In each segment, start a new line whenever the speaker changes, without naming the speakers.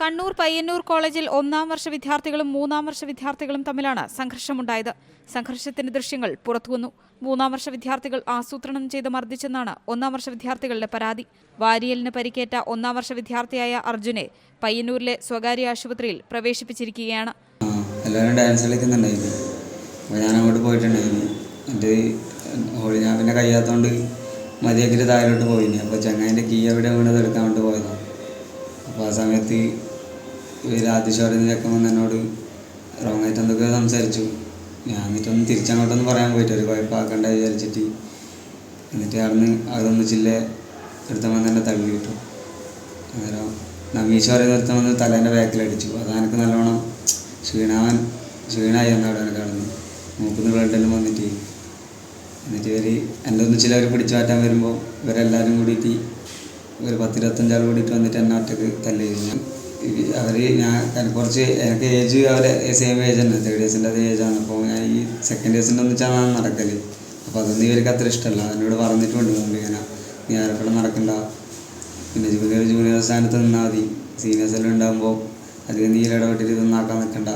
കണ്ണൂർ പയ്യന്നൂർ കോളേജിൽ ഒന്നാം വർഷ വിദ്യാർത്ഥികളും മൂന്നാം വർഷ വിദ്യാർത്ഥികളും തമ്മിലാണ് സംഘർഷമുണ്ടായത്. സംഘർഷത്തിന്റെ ദൃശ്യങ്ങൾ പുറത്തുവന്നു. മൂന്നാം വർഷ വിദ്യാർത്ഥികൾ ആസൂത്രണം ചെയ്ത് മർദ്ദിച്ചെന്നാണ് ഒന്നാം വർഷ വിദ്യാർത്ഥികളുടെ പരാതി. വാരിയലിന് പരിക്കേറ്റ ഒന്നാം വർഷ വിദ്യാർത്ഥിയായ അർജുനെ പയ്യന്നൂരിലെ സ്വകാര്യ ആശുപത്രിയിൽ പ്രവേശിപ്പിച്ചിരിക്കുകയാണ്.
എല്ലാവരും ഡാൻസ് ഞാൻ അങ്ങോട്ട് ഞാൻ പിന്നെ താഴോട്ട് പോയിന്. അപ്പോൾ ചങ്ങാതിന്റെ കീ എവിടെ വീണത് എടുക്കാൻ വേണ്ടി പോയതാണ് അപ്പോൾ ആ സമയത്ത് വന്ന് എന്നോട് റോങ് ആയിട്ട് എന്തൊക്കെയോ സംസാരിച്ചു. ഞാൻ എന്നിട്ടൊന്നും തിരിച്ചങ്ങോട്ടൊന്നും പറയാൻ പോയിട്ട് ഒരു കുഴപ്പമാക്കണ്ട വിചാരിച്ചിട്ട്. എന്നിട്ട് അവിടുന്ന് അതൊന്ന് ചില്ല എടുത്ത വന്ന് തന്നെ തള്ളി കിട്ടു അന്നേരം നമീഷ് പറയുന്ന എടുത്ത വന്ന് തലേന്റെ ബാക്കിലടിച്ചു അത് എനിക്ക് നല്ലോണം ക്ഷീണാവൻ ക്ഷീണായി എന്ന് അവിടെ കാണുന്നു മൂക്കുന്ന ബ്ലഡെല്ലാം വന്നിട്ട്. എന്നിട്ട് ഇവർ എന്റെ ഒന്ന് ചിലവർ പിടിച്ചു മാറ്റാൻ വരുമ്പോൾ ഇവരെല്ലാവരും കൂടിയിട്ട് ഒരു പത്തിരുപത്തഞ്ചാൾ കൂടിയിട്ട് വന്നിട്ട് എന്നെ ഒറ്റയ്ക്ക് തല്ലി അവർ ഞാൻ കുറച്ച് എനിക്ക് ഏജ് അവരെ സെയിം ഏജ് തന്നെ തേർഡ് ഇയേഴ്സിന്റെ അതേ ഏജാണ് അപ്പോൾ ഞാൻ ഈ സെക്കൻഡ് ഇയേഴ്സിന്റെ ഒന്നിച്ചാണ് നടക്കൽ അപ്പോൾ അതൊന്നും ഇവർക്ക് അത്ര ഇഷ്ടമല്ല. എന്നോട് പറഞ്ഞിട്ടുണ്ട് മുമ്പ് ഇങ്ങനെ നീ ആരെപ്പോഴും നടക്കണ്ട? പിന്നെ ജൂനിയർ ജൂനിയർ സ്ഥാനത്ത് നിന്നാൽ മതി. സീനിയേഴ്സ് എല്ലാം ഉണ്ടാകുമ്പോൾ അധികം നീ ഇടപെട്ടിട്ട് ഇതൊന്നും ആക്കാൻ നിൽക്കണ്ട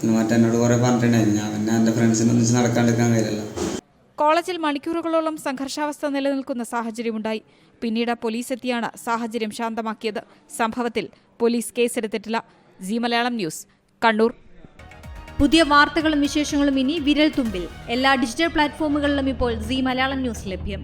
എന്ന് മറ്റേ എന്നോട് കുറേ പറഞ്ഞിട്ടുണ്ടായിരുന്നു. ഞാൻ പിന്നെ എന്റെ ഫ്രണ്ട്സിനെ ഒന്നിച്ച് നടക്കാണ്ടിരിക്കാൻ കഴിയില്ലല്ലോ.
കോളേജിൽ മണിക്കൂറുകളോളം സംഘർഷാവസ്ഥ നിലനിൽക്കുന്ന സാഹചര്യമുണ്ടായി. പിന്നീട് പോലീസ് എത്തിയാണ് സാഹചര്യം ശാന്തമാക്കിയത്. സംഭവത്തിൽ police കേസെടുത്തിട്ടില്ല. G Malayalam news Kannur.
പുതിയ വാർത്തകളും വിശേഷങ്ങളും ഇനി വിരൽ തുമ്പിൽ എല്ലാ ഡിജിറ്റൽ പ്ലാറ്റ്ഫോമുകളിലും ഇപ്പോൾ സി മലയാളം ന്യൂസ് ലഭ്യം.